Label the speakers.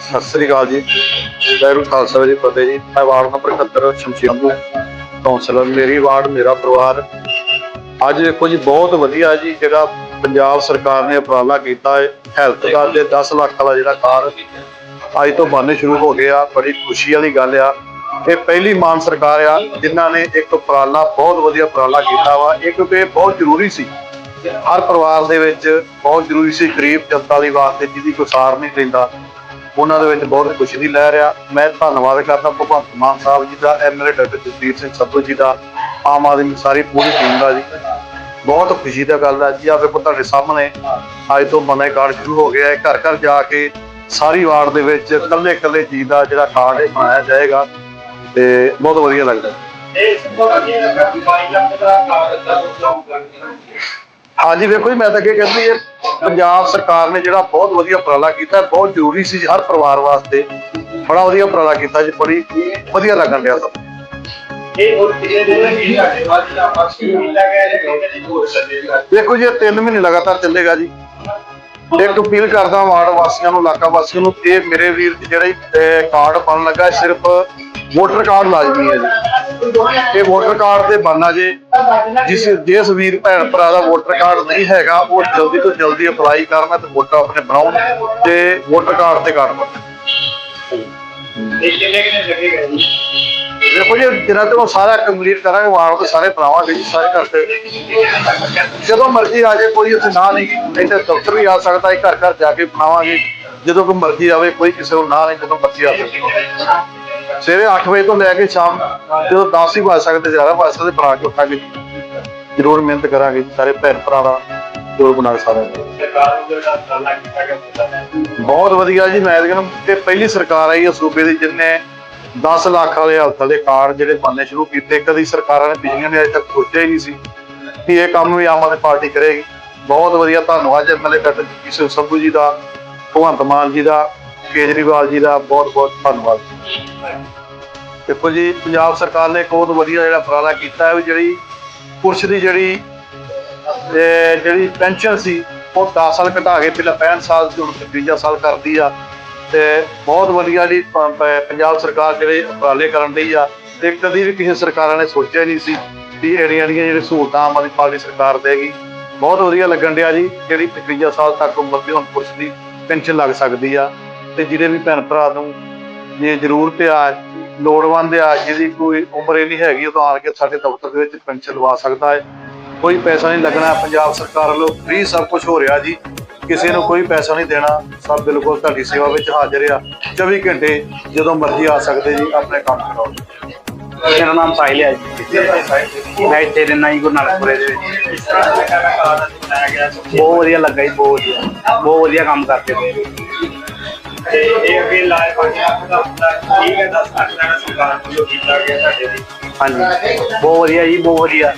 Speaker 1: ਸਤਿ ਸ੍ਰੀ ਅਕਾਲ ਜੀ। ਵੈਰੂ ਖਾਲਸਾ ਜੀ ਫਤਿਹ ਜੀ। ਮੈਂ ਵਾਰਡ ਨੰਬਰ 71 ਸ਼ਮਸ਼ੀਰਪੁਰ ਕੌਂਸਲਰ ਮੇਰੀ ਵਾਰਡ, ਮੇਰਾ ਪਰਿਵਾਰ। ਅੱਜ ਦੇਖੋ ਜੀ, ਬਹੁਤ ਵਧੀਆ ਜੀ, ਜਿਹੜਾ ਪੰਜਾਬ ਸਰਕਾਰ ਨੇ ਉਪਰਾਲਾ ਕੀਤਾ ਹੈ। ਹੈਲਥ ਕਾਰਡ ਦੇ 10 ਲੱਖ ਵਾਲਾ ਜਿਹੜਾ ਕਾਰਡ ਅੱਜ ਤੋਂ ਬਣਨੇ ਸ਼ੁਰੂ ਹੋ ਗਿਆ। ਬੜੀ ਖੁਸ਼ੀ ਵਾਲੀ ਗੱਲ ਆ। ਇਹ ਪਹਿਲੀ ਮਾਨ ਸਰਕਾਰ ਆ, ਜਿਨ੍ਹਾਂ ਨੇ ਇੱਕ ਉਪਰਾਲਾ, ਬਹੁਤ ਵਧੀਆ ਉਪਰਾਲਾ ਕੀਤਾ ਵਾ। ਇਹ ਕਿਉਂਕਿ ਇਹ ਬਹੁਤ ਜ਼ਰੂਰੀ ਸੀ। ਹਰ ਪਰਿਵਾਰ ਦੇ ਵਿੱਚ ਬਹੁਤ ਜ਼ਰੂਰੀ ਸੀ। ਗਰੀਬ ਜਨਤਾ ਦੀ ਵਾਸਤੇ ਜਿਹਦੀ ਕੋਈ ਸਾਰ ਨਹੀਂ ਲੈਂਦਾ ਉਹਨਾਂ ਦੇ ਵਿੱਚ ਬਹੁਤ ਖੁਸ਼ੀ ਦੀ ਲਹਿਰ ਆ ਮੈਂ ਧੰਨਵਾਦ ਕਰਦਾ ਭਗਵੰਤ ਮਾਨ ਸਾਹਿਬ ਜੀ ਦਾ ਐਮਐਲਏ ਡਾਕਟਰ ਜਸਦੀਪ ਸਿੰਘ ਸੱਧੂ ਜੀ ਦਾ, ਆਮ ਆਦਮੀ ਸਾਰੀ ਪੂਰੀ ਟੀਮ ਦਾ ਜੀ। ਬਹੁਤ ਖੁਸ਼ੀ ਦਾ ਗੱਲ ਹੈ ਜੀ। ਆ ਵੇਖੋ ਤੁਹਾਡੇ ਸਾਹਮਣੇ, ਅੱਜ ਤੋਂ ਮਨੇ ਕਾਰਡ ਸ਼ੁਰੂ ਹੋ ਗਿਆ। ਹੈ ਘਰ ਘਰ ਜਾ ਕੇ ਸਾਰੀ ਵਾਰਡ ਦੇ ਵਿੱਚ ਇਕੱਲੇ ਇਕੱਲੇ ਜੀ ਦਾ ਜਿਹੜਾ ਕਾਰਡ ਹੈ ਬਣਾਇਆ ਜਾਏਗਾ। ਤੇ ਬਹੁਤ ਵਧੀਆ ਲੱਗਦਾ। ਹਾਂਜੀ, ਵੇਖੋ ਜੀ, ਮੈਂ ਤਾਂ ਅੱਗੇ ਕਹਿੰਦੀ ਇਹ ਪੰਜਾਬ ਸਰਕਾਰ ਨੇ ਜਿਹੜਾ ਬਹੁਤ ਵਧੀਆ ਉਪਰਾਲਾ ਕੀਤਾ, ਬਹੁਤ ਜ਼ਰੂਰੀ ਸੀ ਹਰ ਪਰਿਵਾਰ ਵਾਸਤੇ ਬੜਾ ਵਧੀਆ ਉਪਰਾਲਾ ਕੀਤਾ ਜੀ, ਬੜੀ ਵਧੀਆ ਲੱਗਣ ਡਿਆ ਸਭ। ਦੇਖੋ ਜੀ, ਇਹ ਤਿੰਨ ਮਹੀਨੇ ਲਗਾਤਾਰ ਚੱਲੇਗਾ ਜੀ। ਇੱਕ ਅਪੀਲ ਕਰਦਾ ਵਾਰਡ ਵਾਸੀਆਂ ਨੂੰ, ਇਲਾਕਾ ਵਾਸੀਆਂ ਨੂੰ, ਇਹ ਮੇਰੇ ਵੀਰ ਜੀ ਜਿਹੜਾ ਕਾਰਡ ਬਣਨ ਲੱਗਾ ਸਿਰਫ ਵੋਟਰ ਕਾਰਡ ਲਾਜ਼ਮੀ ਹੈ ਜੀ। ਇਹ ਵੋਟਰ ਕਾਰਡ ਤੇ ਬਣਨਾ ਜੇ, ਜਿਸ ਜਿਸ ਵੀਰ ਭੈਣ ਭਰਾ ਦਾ ਵੋਟਰ ਕਾਰਡ ਨਹੀਂ ਹੈਗਾ, ਉਹ ਜਲਦੀ ਤੋਂ ਜਲਦੀ ਅਪਲਾਈ ਕਰਨਾ ਤੇ ਵੋਟਰ ਆਪਣੇ ਬਣਾਉਣ ਤੇ ਵੋਟਰ ਕਾਰਡ ਤੇ ਕਾਰਡ ਬਣਨ ਦੇਖੋ ਜੀ ਜਿਹੜਾ ਤੇ ਉਹ ਸਾਰਾ ਕੰਪਲੀਟ ਕਰਾਂਗੇ ਵਾਰਡ ਤੇ ਸਾਰੇ ਬਣਾਵਾਂਗੇ ਜੀ ਸਾਰੇ ਘਰ ਤੇ। ਜਦੋਂ ਮਰਜ਼ੀ ਆ ਜਾਏ, ਕੋਈ ਉੱਥੇ ਨਾ ਨਹੀਂ ਨਹੀਂ ਤੇ ਦਫ਼ਤਰ ਵੀ ਆ ਸਕਦਾ ਹੈ ਘਰ ਘਰ ਜਾ ਕੇ ਬਣਾਵਾਂਗੇ ਜਦੋਂ ਕੋਈ ਮਰਜ਼ੀ ਆਵੇ, ਕੋਈ ਕਿਸੇ ਨੂੰ ਨਾ ਨਹੀਂ, ਜਦੋਂ ਮਰਜ਼ੀ ਆ ਸਕਦਾ ਸਵੇਰੇ 8 ਵਜੇ ਤੋਂ ਲੈ ਕੇ ਸ਼ਾਮ ਜਦੋਂ 10 ਹੀ ਵੱਜ ਸਕਦੇ, ਜ਼ਿਆਦਾ ਵੱਜ ਸਕਦੇ, ਬਣਾ ਕੇ ਉੱਠਾਂਗੇ ਜ਼ਰੂਰ ਮਿਹਨਤ ਕਰਾਂਗੇ ਜੀ, ਸਾਰੇ ਭੈਣ ਭਰਾ ਦਾ ਜੋੜ ਬਣਾ ਸਾਰਿਆਂ ਦਾ। ਬਹੁਤ ਵਧੀਆ ਜੀ, ਮੈਂ ਕਹਿੰਦਾ ਤੇ ਪਹਿਲੀ ਸਰਕਾਰ ਆਈ ਹੈ ਸੂਬੇ ਦੀ ਜਿਹਨੇ 10 ਲੱਖ ਵਾਲੇ ਹਲਥ ਵਾਲੇ ਕਾਰਡ ਜਿਹੜੇ ਬਣਨੇ ਸ਼ੁਰੂ ਕੀਤੇ, ਕਦੀ ਸਰਕਾਰਾਂ ਨੇ ਪਿਛਲੀਆਂ ਨੇ ਅਜੇ ਤੱਕ ਸੋਚਿਆ ਹੀ ਨਹੀਂ ਸੀ ਕਿ ਇਹ ਕੰਮ ਵੀ ਆਮ ਆਦਮੀ ਪਾਰਟੀ ਕਰੇਗੀ। ਬਹੁਤ ਵਧੀਆ, ਧੰਨਵਾਦ ਐਮਐਲਏ ਡਾਕਟਰ ਜੀ ਸਿੰਘ ਜੀ ਦਾ, ਭਗਵੰਤ ਮਾਨ ਜੀ ਦਾ ਕੇਜਰੀਵਾਲ ਜੀ ਦਾ ਬਹੁਤ ਬਹੁਤ ਧੰਨਵਾਦ। ਦੇਖੋ ਜੀ, ਪੰਜਾਬ ਸਰਕਾਰ ਨੇ ਬਹੁਤ ਵਧੀਆ ਜਿਹੜਾ ਉਪਰਾਲਾ ਕੀਤਾ ਹੈ ਵੀ ਜਿਹੜੀ ਪੁਰਸ਼ ਦੀ ਜਿਹੜੀ ਜਿਹੜੀ ਪੈਨਸ਼ਨ ਸੀ, ਉਹ 10 ਸਾਲ ਘਟਾ ਕੇ ਪਹਿਲਾਂ 65 ਸਾਲ ਸੀ ਹੁਣ 53 ਸਾਲ ਕਰਦੀ ਆ ਤੇ ਬਹੁਤ ਵਧੀਆ ਜਿਹੜੀ ਪੰਜਾਬ ਸਰਕਾਰ ਜਿਹੜੇ ਉਪਰਾਲੇ ਕਰਨ ਦੀ ਆ, ਤੇ ਕਦੀ ਵੀ ਕਿਸੇ ਸਰਕਾਰਾਂ ਨੇ ਸੋਚਿਆ ਨਹੀਂ ਸੀ ਵੀ ਇਹੜੀਆਂ ਜਿਹੜੀਆਂ ਜਿਹੜੇ ਸਹੂਲਤਾਂ ਆਮ ਆਦਮੀ ਪਾਰਟੀ ਸਰਕਾਰ ਦੇਗੀ। ਬਹੁਤ ਵਧੀਆ ਲੱਗਣ ਡਿਆ ਜੀ, ਜਿਹੜੀ 53 ਸਾਲ ਤੱਕ ਉਮਰ ਦੀ ਹੁਣ ਪੁਰਸ਼ ਦੀ ਪੈਨਸ਼ਨ ਲੱਗ ਸਕਦੀ ਆ। ਤੇ ਜਿਹੜੇ ਵੀ ਭੈਣ ਭਰਾ ਨੂੰ ਜੇ ਜ਼ਰੂਰਤ ਆ ਲੋੜਵੰਦ ਆ ਜਿਹਦੀ ਕੋਈ ਉਮਰ ਹੀ ਨਹੀਂ ਹੈਗੀ ਉਹ ਤਾਂ ਆਣ ਕੇ ਸਾਡੇ ਦਫ਼ਤਰ ਦੇ ਵਿੱਚ ਪੈਨਸ਼ਨ ਲਵਾ ਸਕਦਾ ਹੈ। ਕੋਈ ਪੈਸਾ ਨਹੀਂ ਲੱਗਣਾ ਪੰਜਾਬ ਸਰਕਾਰ ਵੱਲੋਂ ਫ੍ਰੀ ਸਭ ਕੁਝ ਹੋ ਰਿਹਾ ਜੀ। ਕਿਸੇ ਨੂੰ ਕੋਈ ਪੈਸਾ ਨਹੀਂ ਦੇਣਾ ਸਭ ਬਿਲਕੁਲ ਤੁਹਾਡੀ ਸੇਵਾ ਵਿੱਚ ਹਾਜ਼ਰ ਆ। 24 ਘੰਟੇ ਜਦੋਂ ਮਰਜ਼ੀ ਆ ਸਕਦੇ ਜੀ ਆਪਣੇ ਕੰਮ ਕਰਾਓ
Speaker 2: ਮੇਰਾ ਨਾਮ ਸਾਹਿਲ ਹੈ ਜੀ। ਮੈਂ ਇੱਥੇ ਰਹਿਣਾ ਜੀ ਗੁਰੂ ਨਾਨਕਪੁਰੇ ਦੇ ਵਿੱਚ। ਬਹੁਤ ਵਧੀਆ ਲੱਗਾ ਜੀ ਬਹੁਤ ਵਧੀਆ। ਬਹੁਤ ਵਧੀਆ ਕੰਮ ਕਰਦੇ ਪਏ।
Speaker 3: ਤੇ ਇਹ ਅੱਗੇ ਲਾਏ ਪਾਣੀ ਆਪਦਾ ਹੁੰਦਾ ਠੀਕ ਹੈ 10 ਲੱਖ ਦਾ ਸਰਕਾਰ ਵੱਲੋਂ ਕੀਤਾ ਗਿਆ ਸਾਡੇ ਲਈ।
Speaker 2: ਹਾਂਜੀ ਬਹੁਤ ਵਧੀਆ ਜੀ ਬਹੁਤ ਵਧੀਆ।